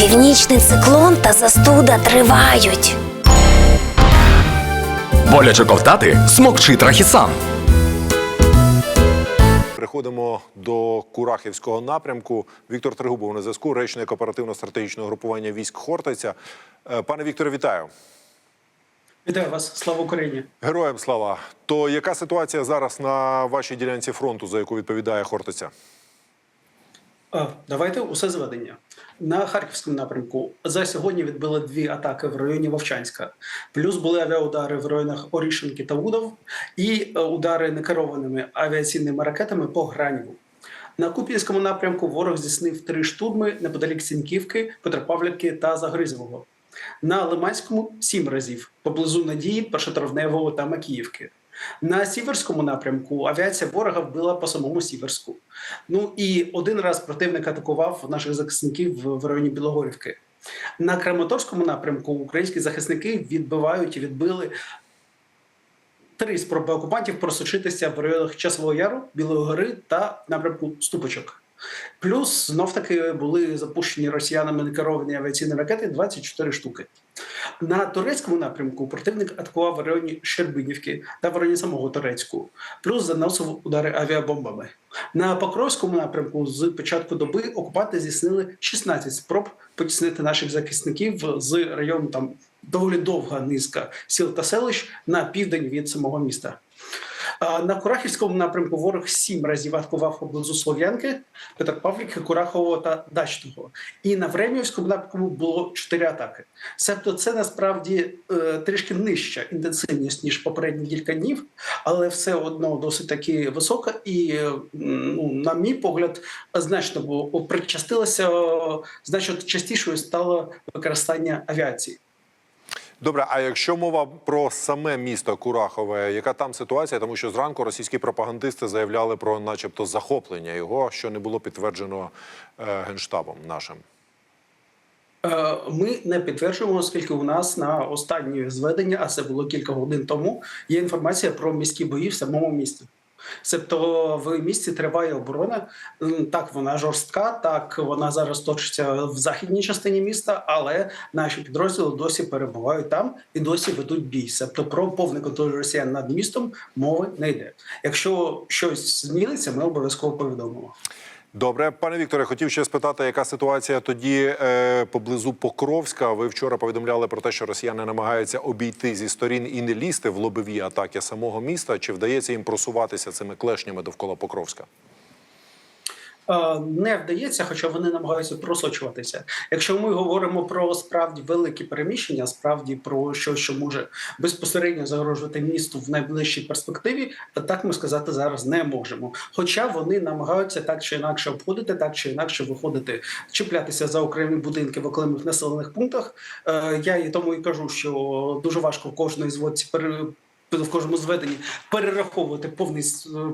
Північний циклон та застуда тривають. Боляче ковтати смокчи трахісан. Переходимо до Курахівського напрямку. Віктор Тригубов на зв'язку, речник оперативно-стратегічного групування військ Хортиця. Е, Пане Вікторе, вітаю. Вітаю вас, слава Україні. Героям слава. То яка ситуація зараз на вашій ділянці фронту, за яку відповідає Хортиця? Давайте усе зведення. На харківському напрямку за сьогодні відбили дві атаки в районі Вовчанська. Плюс були авіаудари в районах Орішинки та Удов і е, удари некерованими авіаційними ракетами по Граніву. На Куп'янському напрямку ворог здійснив три штурми неподалік Сіньківки, Петропавлівки та Загризового. На Лиманському сім разів поблизу Надії, Першотравневого та Макіївки. На сіверському напрямку авіація ворога вбила по самому Сіверську. Ну і один раз противник атакував наших захисників в районі Білогорівки. На Краматорському напрямку українські захисники відбивають і відбили три спроби окупантів просочитися в районах Часового Яру, Білої гори та напрямку Ступочок. Плюс знов таки були запущені росіянами некеровані авіаційні ракети 24 штуки. На турецькому напрямку противник атакував в районі Щербинівки та в районі самого Турецьку, плюс заносив удари авіабомбами. На Покровському напрямку з початку доби окупанти здійснили 16 спроб потіснити наших захисників з району там доволі довга низка сіл та селищ на південь від самого міста. На Курахівському напрямку ворог сім разів атакував поблизу Слов'янки, Петропавлівки, Курахового та Дачного. І на Времівському напрямку було чотири атаки. Себто це насправді е, трішки нижча інтенсивність ніж попередні кілька днів, але все одно досить таки висока. І ну, на мій погляд, значно бо причастилося значно частішою стало використання авіації. Добре, а якщо мова про саме місто Курахове, яка там ситуація? Тому що зранку російські пропагандисти заявляли про, начебто, захоплення його, що не було підтверджено е, генштабом нашим. Е, Ми не підтверджуємо, оскільки у нас на останні зведення, а це було кілька годин тому, є інформація про міські бої в самому місті. Себто в місті триває оборона. Так, вона жорстка, так вона зараз точиться в західній частині міста, але наші підрозділи досі перебувають там і досі ведуть бій. Себто про повний контроль росіян над містом мови не йде. Якщо щось зміниться, ми обов'язково повідомимо. Добре, пане Вікторе, хотів ще спитати, яка ситуація тоді е, поблизу Покровська. Ви вчора повідомляли про те, що росіяни намагаються обійти зі сторін і не лізти в лобові атаки самого міста. Чи вдається їм просуватися цими клешнями довкола Покровська? Е, не вдається, хоча вони намагаються просочуватися. Якщо ми говоримо про справді великі переміщення, справді про щось, що може безпосередньо загрожувати місту в найближчій перспективі, так ми сказати зараз не можемо. Хоча вони намагаються так чи інакше обходити, так чи інакше виходити, чіплятися за окремі будинки в окремих населених пунктах. Е, Я і тому і кажу, що дуже важко кожної зводці пере в кожному зведенні перераховувати повний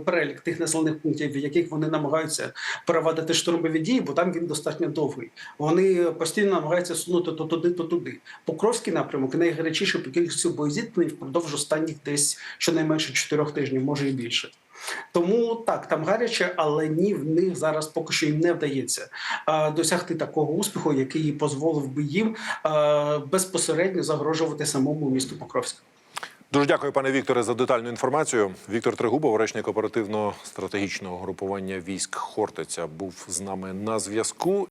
перелік тих населених пунктів, в яких вони намагаються проводити штурмові дії, бо там він достатньо довгий. Вони постійно намагаються сунути то туди, то туди. Покровський напрямок найгарячіший по кількості боєзіткнень впродовж останніх десь щонайменше чотирьох тижнів, може і більше. Тому так, там гаряче, але ні, в них зараз поки що їм не вдається а, досягти такого успіху, який дозволив би їм а, безпосередньо загрожувати самому місту Покровську. Дуже дякую, пане Вікторе, за детальну інформацію. Віктор Тригубов, речник оперативно-стратегічного групування військ Хортиця, був з нами на зв'язку.